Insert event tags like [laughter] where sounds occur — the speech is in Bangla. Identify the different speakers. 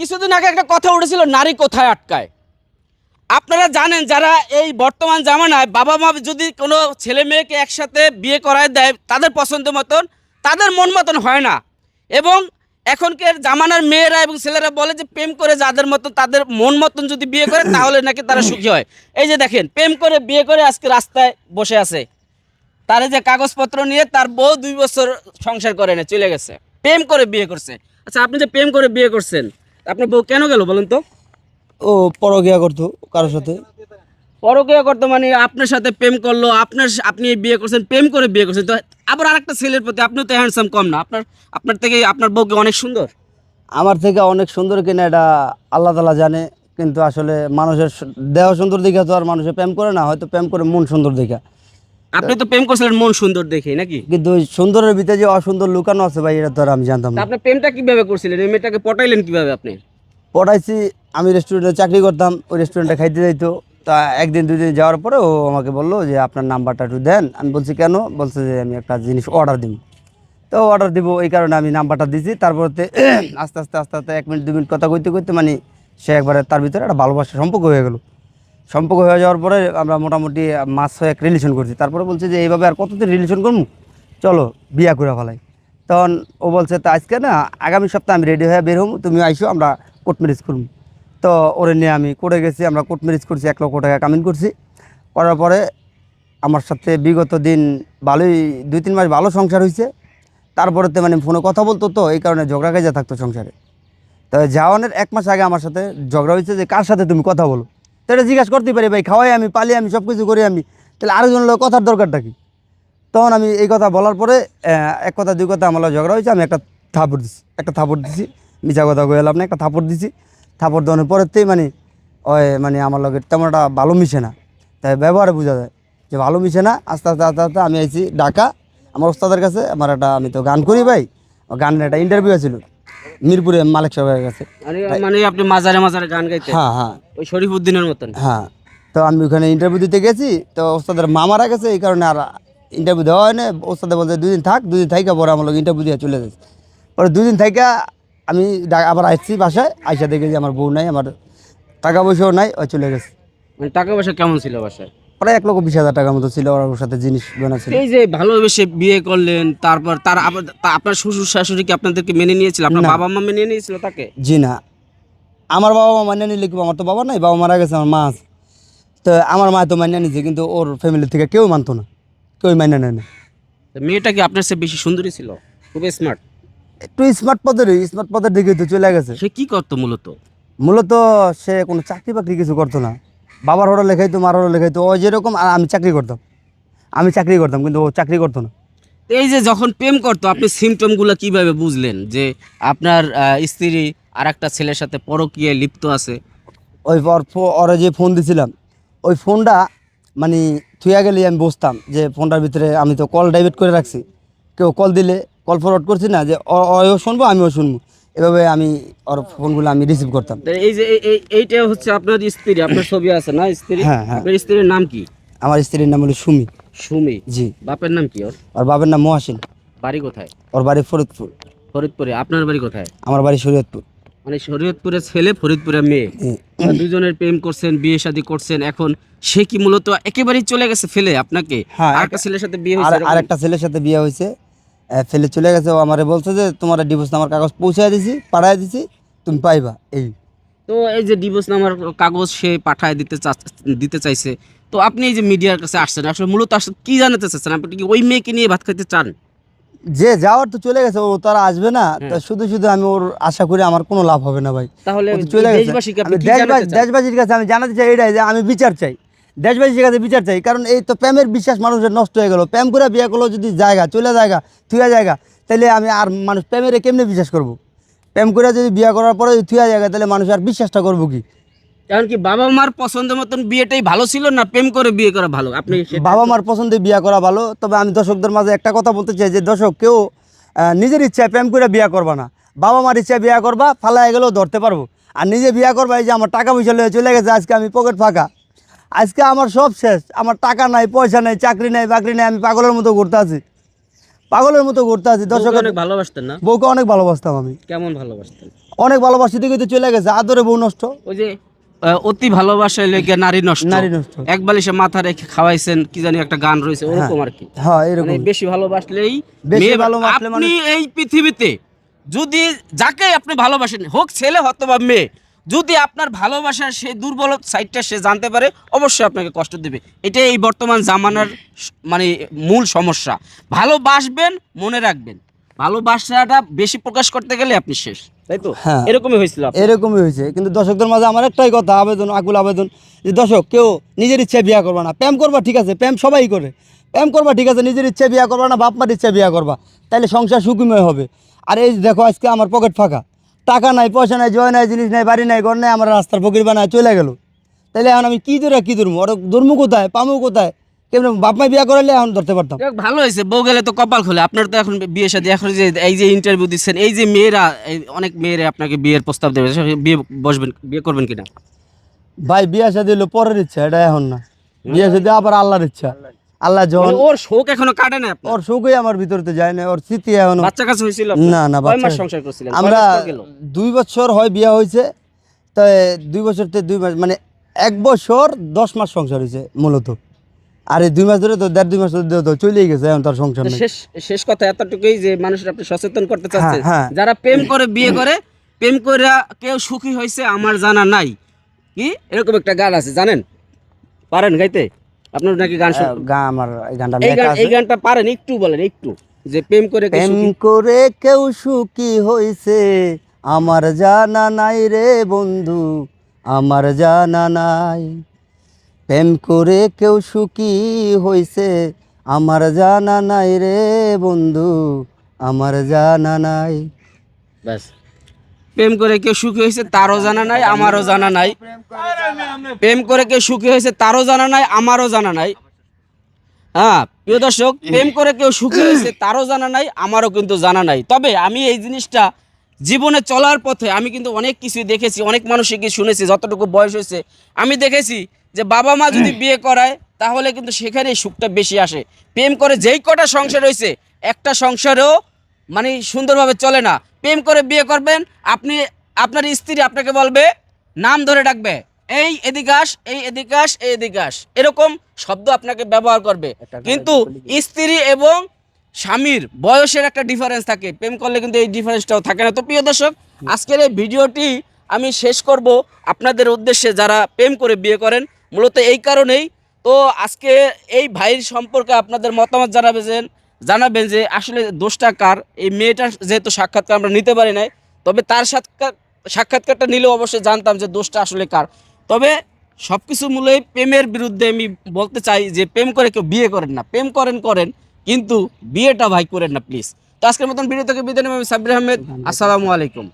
Speaker 1: কিছুদিন আগে একটা কথা উঠেছিল, নারী কোথায় আটকায়? আপনারা জানেন, যারা এই বর্তমান জামানায় বাবা মা যদি কোনো ছেলে মেয়েকে একসাথে বিয়ে করায় দেয়, তাদের পছন্দ মতন, তাদের মন মতন হয় না। এবং এখনকার জামানার মেয়েরা এবং ছেলেরা বলে যে, প্রেম করে যাদের মতন, তাদের মন মতন যদি বিয়ে করে, তাহলে নাকি তারা সুখী হয়। এই যে দেখেন, প্রেম করে বিয়ে করে আজকে রাস্তায় বসে আছে। তার যে কাগজপত্র নিয়ে তার বউ দুই বছর সংসার করে না, চলে গেছে। প্রেম করে বিয়ে করছে। আচ্ছা আপনি যে প্রেম করে বিয়ে করছেন আপনার বউ কেন গেল বলেন তো?
Speaker 2: ও পরকিয়া করতো কারোর সাথে।
Speaker 1: পরকীয়া করতে মানে আপনার সাথে প্রেম করল আপনার আপনি বিয়ে করছেন প্রেম করে বিয়ে করছেন। তো আবার আরেকটা ছেলের প্রতি আপনিও তো হ্যান্ডসাম কম না। আপনার আপনার থেকে আপনার বউকে অনেক সুন্দর।
Speaker 2: আমার থেকে অনেক সুন্দর কিনা এটা আল্লাহ তালা জানে কিন্তু আসলে মানুষের দেহ সুন্দর দেখে তো আর মানুষের প্রেম করে না হয়তো প্রেম করে মন সুন্দর দেখা
Speaker 1: আপনি তো প্রেম করছিলেন মন সুন্দর দেখে নাকি?
Speaker 2: কিন্তু সুন্দরের ভিতরে যে অসুন্দর লুকানো আছে ভাই এটা তো আর আমি জানতাম না।
Speaker 1: আপনি প্রেমটা কীভাবে করছিলেন? এই মেয়েটাকে পটাইলেন কীভাবে আপনি?
Speaker 2: পড়াইছি আমি রেস্টুরেন্টে চাকরি করতাম ওই রেস্টুরেন্টে খাইতে যাইতো। তা একদিন দুই দিন যাওয়ার পরে ও আমাকে বলল যে আপনার নাম্বারটা একটু দেন। আমি বলছি কেন? বলছে যে আমি একটা জিনিস অর্ডার দিব। তো অর্ডার দিব এই কারণে আমি নাম্বারটা দিছি। তারপরে [clears throat] আস্তে আস্তে আস্তে আস্তে এক মিনিট দু মিনিট কথা কইতে কইতে মানে সে একবারে তার ভিতরে একটা ভালোবাসার সম্পর্ক হয়ে গেল। সম্পর্ক হয়ে যাওয়ার পরে আমরা মোটামুটি মাস এক রিলেশন করছি। তারপরে বলছে যে, এইভাবে আর কতদিন রিলেশন করব চলো, বিয়া করে ফেলাই। তখন ও বলছে, তা আজকে না, আগামী সপ্তাহে আমি রেডি হয়ে বের হব তুমি আইসো, আমরা কোর্ট ম্যারেজ করব তো ওরে নিয়ে আমি কোর্টে গেছি, আমরা কোর্ট ম্যারেজ করছি, এক লক্ষ টাকা কামিন করছি। করার পরে আমার সাথে বিগত দিন ভালোই, দুই, তিন মাস ভালো সংসার হয়েছে তারপরে তো মানে ফোনে কথা বলতো তো, এই কারণে ঝগড়া কাজা থাকতো সংসারে। তো যাওয়ানের এক মাস আগে আমার সাথে ঝগড়া হয়েছে যে, কার সাথে তুমি কথা বলো? তো এটা জিজ্ঞাসা করতেই পারি, ভাই, খাওয়াই আমি, পালি আমি সব কিছু করি আমি। তাহলে আরেকজন লোক কথার দরকারটা কি? তখন আমি এই কথা বলার পরে এক কথা, দুই কথা আমার ঝগড়া হয়েছে, আমি একটা থাপড় দিছি, একটা থাপড় দিছি, মিছা কথা কয়ে এলাম না একটা থাপড় দিছি। থাপড় দেওয়ানোর পরেতেই মানে ওই মানে আমার লগে তেমন একটা ভালো মিশে না। তাই ব্যবহারে বোঝা যায় যে ভালো মিশে না, আস্তে আস্তে আস্তে আস্তে আমি আইছি ঢাকা। আমার ওস্তাদের কাছে, আমার একটা, আমি তো গান করি, ভাই। গানের একটা ইন্টারভিউ ছিল। মিরপুরে মালিক সাহেবের কাছে
Speaker 1: মানে আপনি মাজারে মাজারে গান গাইতেন?
Speaker 2: হ্যাঁ হ্যাঁ।
Speaker 1: ওই শরীফুদ্দিনের মতন?
Speaker 2: হ্যাঁ। তো আমি ওখানে ইন্টারভিউ দিতে গেছি তো ওস্তাদের মা মারা গেছে এই কারণে আর ইন্টারভিউ দেওয়া হয় না ওস্তাদে বলছে দুদিন থাক দুদিন থাইকা পরে আমার লোক ইন্টারভিউ দিয়ে চলে যাচ্ছে। পরে দুদিন থাইকা আমি আবার আসছি বাসায় আইসা দেখে যে আমার বউ নাই আমার টাকা পয়সাও নাই ওই চলে গেছে।
Speaker 1: মানে টাকা পয়সা কেমন ছিল বাসায়?
Speaker 2: প্রায় এক লক্ষ বিশ হাজার টাকার মতো ছিল ওর সাথে জিনিস গোনা ছিল।
Speaker 1: এই যে ভালোবেসে বিয়ে করলেন তারপর তার আপনার শ্বশুর শাশুড়ি কি আপনাদেরকে মেনে নিয়েছিল? আপনার বাবা মা মেনে নিয়েছিল তাকে?
Speaker 2: জি না। আমার বাবা মা মান্য নিলে আমার তো বাবা নাই? বাবা মারা গেছে আমার মা আছে। তো আমার মা তো মান্য নিছে কিন্তু ওর ফ্যামিলি থেকে কেউ মানতো না। কেউ মান্য নেয় না।
Speaker 1: মেয়েটা কি আপনার চেয়ে বেশি সুন্দরী ছিল? খুবই স্মার্ট
Speaker 2: একটু স্মার্ট পদের স্মার্ট পদের দিকে তো চলে গেছে।
Speaker 1: সে কি করতো মূলত?
Speaker 2: মূলত সে কোনো চাকরি বাকরি কিছু করতো না। বাবার হরো লেখাইতো মার হরো লেখাইতো ও যেরকম আর আমি চাকরি করতাম। আমি চাকরি করতাম কিন্তু ও চাকরি করতো না।
Speaker 1: এই যে যখন প্রেম করতো আপনি সিমটমগুলো কীভাবে বুঝলেন যে আপনার আহ, স্ত্রী আর একটা ছেলের সাথে পরকীয়ায় লিপ্ত আছে?
Speaker 2: ওই পর ফো- ওরে যে ফোন দিছিলাম ওই ফোনটা মানে থুয়া গেলে আমি বসতাম যে ফোনটার ভিতরে আমি তো কল ডাইভেট করে রাখছি। কেউ কল দিলে কল ফরওয়ার্ড করছি না যে ও- শুনব আমিও শুনব। এভাবে আমি ওর ফোনগুলো আমি রিসিভ করতাম।
Speaker 1: এই যে এই- এই- এইটা হচ্ছে আপনার স্ত্রী আপনার ছবি আছে না স্ত্রী?
Speaker 2: হ্যাঁ, হ্যাঁ।
Speaker 1: আপনার স্ত্রীর নাম কি?
Speaker 2: আমার স্ত্রীর নাম হলো সুমি।
Speaker 1: সুমি।
Speaker 2: জি।
Speaker 1: বাপের নাম কি ওর?
Speaker 2: ওর বাবার নাম মহাসিন।
Speaker 1: বাড়ি কোথায়?
Speaker 2: ওর বাড়ি ফরিদপুর।
Speaker 1: ফরিদপুরে। আপনার বাড়ি কোথায়?
Speaker 2: আমার বাড়ি শরীয়তপুর।
Speaker 1: মানে শরীয়তপুরের ছেলে ফরিদপুরের মেয়ে। দুজনের প্রেম করছেন বিয়ে শাদী করছেন। এখন সে কি মূলত একেবারেই চলে গেছে ফেলে আপনাকে?
Speaker 2: হ্যাঁ,
Speaker 1: আর একটা ছেলের সাথে বিয়ে হয়েছে
Speaker 2: আর একটা ছেলের সাথে বিয়ে হয়েছে। ফেলে চলে গেছে। ও আমারে বলছে যে তোমার ডিভোর্স নামার কাগজ পৌঁছায় দিছি পাঠায় দিছি তুমি পাইবা। এই।
Speaker 1: তো এই যে ডিভোর্স নামার কাগজ সে পাঠায় দিতে দিতে চাইছে। তো আপনি এই যে মিডিয়ার কাছে আসছেন আসলে মূলত আসলে কি জানাতে চাচ্ছেন? আপনি কি ওই মেয়েকে নিয়ে ভাত খাইতে চান?
Speaker 2: যে যাওয়ার তো চলে গেছে ও তারা আসবে না।
Speaker 1: হ্যাঁ।
Speaker 2: তা শুধু শুধু আমি ওর আশা করি আমার কোনো লাভ হবে না ভাই।
Speaker 1: তাহলে
Speaker 2: চলে গেছে। দেশবাসীর কাছে আমি জানাতে চাই এটাই যে আমি বিচার চাই। দেশবাসীর কাছে বিচার চাই। কারণ এই তো প্রেমের বিশ্বাস মানুষের নষ্ট হয়ে গেল। প্রেম করে বিয়ে করল যদি জায়গা চলে জায়গা থুয়া জায়গা তাহলে আমি আর মানুষ প্রেমের কেমনে বিশ্বাস করব? প্রেম করে যদি বিয়ে করার পরে যদি থুয়া জায়গা তাহলে মানুষ আর বিশ্বাসটা করব কি?
Speaker 1: কারণ কি বাবা মার পছন্দ মতন বিয়েটাই ভালো ছিল না প্রেম করে বিয়ে করা ভালো? আপনি
Speaker 2: বাবা মার পছন্দে বিয়ে করা ভালো তবে আমি দর্শকদের মাঝে একটা কথা বলতে চাই যে দর্শক কেউ নিজের ইচ্ছায় প্রেম করে বিয়ে করবা না। বাবা মার ইচ্ছায় বিয়ে করবা ফালায় গেলেও ধরতে পারব। আর নিজে বিয়ে করবা এই যে আমার টাকা পয়সা লয়ে চলে গেছে আজকে আমি পকেট ফাঁকা। আজকে আমার সব শেষ। আমার টাকা নাই পয়সা নাই চাকরি নাই বাকরি নাই আমি পাগলের মতো ঘুরতে আছি। পাগলের মতো ঘুরতে আছি। দর্শক
Speaker 1: অনেক ভালোবাসতেন না?
Speaker 2: বউকে অনেক ভালোবাসতাম আমি।
Speaker 1: কেমন ভালোবাসতেন?
Speaker 2: অনেক ভালোবাসি দিকে তো চলে গেছে। আদরে বউ নষ্ট।
Speaker 1: ওই যে অতি ভালোবাসা লেগে নারী নষ্ট।
Speaker 2: নারী নষ্ট।
Speaker 1: এক বালিশে মাথা রেখে খাওয়াইছেন কি জানি একটা গান রয়েছে ওরকম আর কি।
Speaker 2: হ্যাঁ এরকম।
Speaker 1: মানে বেশি ভালোবাসলেই
Speaker 2: বেশি
Speaker 1: মেয়ে-
Speaker 2: ভালোবাসলে মানে-
Speaker 1: আপনি এই পৃথিবীতে যদি যাকে আপনি ভালোবাসেন হোক ছেলে অথবা মেয়ে যদি আপনার ভালোবাসার সেই দুর্বল সাইডটা সে জানতে পারে অবশ্যই আপনাকে কষ্ট দেবে। এটা এই বর্তমান জামানার মানে মূল সমস্যা। ভালোবাসবেন মনে রাখবেন। ভালোবাসাটা বেশি প্রকাশ করতে গেলে আপনি শেষ। তাই তো?
Speaker 2: হ্যাঁ।
Speaker 1: এরকমই হয়েছিল
Speaker 2: এরকমই হয়েছে। কিন্তু দর্শকদের মাঝে আমার একটাই কথা আবেদন আকুল আবেদন। যে দর্শক কেউ নিজের ইচ্ছে বিয়া করবা না। প্রেম করবা ঠিক আছে। প্রেম সবাই করে। প্রেম করবা ঠিক আছে। নিজের ইচ্ছে বিয়া করবা না বাপ মার ইচ্ছে বিয়া করবা। তাহলে সংসার সুখময় হবে। আর এই দেখো আজকে আমার পকেট ফাঁকা। টাকা নাই পয়সা নাই জয় নাই জিনিস নাই বাড়ি নাই ঘর নাই আমার রাস্তার ফকির বানায় চলে গেল। তাহলে এখন আমি কি ধরে কি ধরবো ওর ধর্ম কোথায়? পামু কোথায়? কেমন বাপ মাই বিয়া করালে এখন ধরতে পারতাম।
Speaker 1: ভালো হয়েছে বউ গেলে তো কপাল খোলে। আপনার তো এখন বিয়ে সাথে এখন যে এই যে ইন্টারভিউ দিচ্ছেন এই যে মেয়েরা এই অনেক মেয়েরা আপনাকে বিয়ের প্রস্তাব দেবে বিয়ে বসবেন বিয়ে করবেন কিনা?
Speaker 2: ভাই বিয়ে সাথে হলো পরের ইচ্ছা এটা এখন না। বিয়ে সাথে আবার আল্লাহর ইচ্ছা। আল্লাহ যখন
Speaker 1: ওর শোক এখনও কাটে না
Speaker 2: ওর সুখই আমার ভিতরে তো যায় না ওর স্মৃতি এখনও
Speaker 1: বাচ্চা কাছে হয়েছিল
Speaker 2: না না
Speaker 1: কয় মাস সংসার করছিলেন?
Speaker 2: আমরা? দুই বছর হয় বিয়া হয়েছে তো দুই বছর দুই মাস মানে এক বছর দশ মাস সংসার হয়েছে মূলত। আর এই দুই মাস ধরে তো দেড় দুই মাস ধরে তো চলেই গেছে এখন তার সংসার
Speaker 1: শেষ শেষ কথা এতটুকুই যে মানুষের আপনি সচেতন করতে চাচ্ছেন।
Speaker 2: হ্যাঁ।
Speaker 1: যারা প্রেম করে বিয়ে করে প্রেম করে কেউ সুখী হয়েছে আমার জানা নাই। কি? এরকম একটা গান আছে জানেন? পারেন গাইতে? আপনার নাকি গান শুন-
Speaker 2: আহ, গা আমার গানটা
Speaker 1: এই গান গানটা পারেন একটু বলেন একটু। যে প্রেম করে কেউ
Speaker 2: প্রেম করে কেউ সুখী হইছে আমার জানা নাই রে বন্ধু আমার জানা নাই। প্রেম করে কেউ সুখী হইছে আমার জানা নাই রে বন্ধু আমার জানা নাই।
Speaker 1: ব্যাস। প্রেম করে কেউ সুখী হয়েছে তারও জানা নাই, আমারও জানা নাই। প্রেম করে কেউ সুখী হয়েছে তারও জানা নাই, আমারও জানা নাই। হ্যাঁ প্রিয় দর্শক, প্রেম করে কেউ সুখী হয়েছে তারও জানা নাই, আমারও কিন্তু জানা নাই। তবে আমি এই জিনিসটা জীবনে চলার পথে আমি কিন্তু অনেক কিছু দেখেছি, অনেক মানুষকে শুনেছি, যতটুকু বয়স হয়েছে, আমি দেখেছি যে বাবা মা যদি বিয়ে করায়, তাহলে কিন্তু সেখানেই সুখটা বেশি আসে। প্রেম করে যেই কটা সংসার হয়েছে, একটা সংসারেও মানে সুন্দরভাবে চলে না। প্রেম করে বিয়ে করবেন আপনি আপনার স্ত্রী আপনাকে বলবে নাম ধরে ডাকবে এই এদিকাস এই এদিকাস এই এদিকাস এরকম শব্দ আপনাকে ব্যবহার করবে। কিন্তু স্ত্রী এবং স্বামীর বয়সের একটা ডিফারেন্স থাকে। প্রেম করলে কিন্তু এই ডিফারেন্সটাও থাকে না। তো প্রিয় দর্শক আজকের এই ভিডিওটি আমি শেষ করব। আপনাদের উদ্দেশ্যে যারা প্রেম করে বিয়ে করেন মূলত এই কারণেই। তো আজকে এই ভাইয়ের সম্পর্কে আপনাদের মতামত জানাবেন। জানাবেন যে আসলে দোষটা কার? এই মেয়েটার যেহেতু সাক্ষাৎকার আমরা নিতে পারি নাই তবে তার সাক্ষাৎ সাক্ষাৎকারটা নিলেও অবশ্যই জানতাম যে দোষটা আসলে কার। তবে সব কিছু মূলেই প্রেমের বিরুদ্ধে আমি বলতে চাই যে প্রেম করে কেউ বিয়ে করেন না। প্রেম করেন করেন কিন্তু বিয়েটা ভাই করেন না প্লিজ তো আজকের মতন ভিডিও থেকে বিদায় নেব আমি সাবির আহমেদ। আসসালামু আলাইকুম।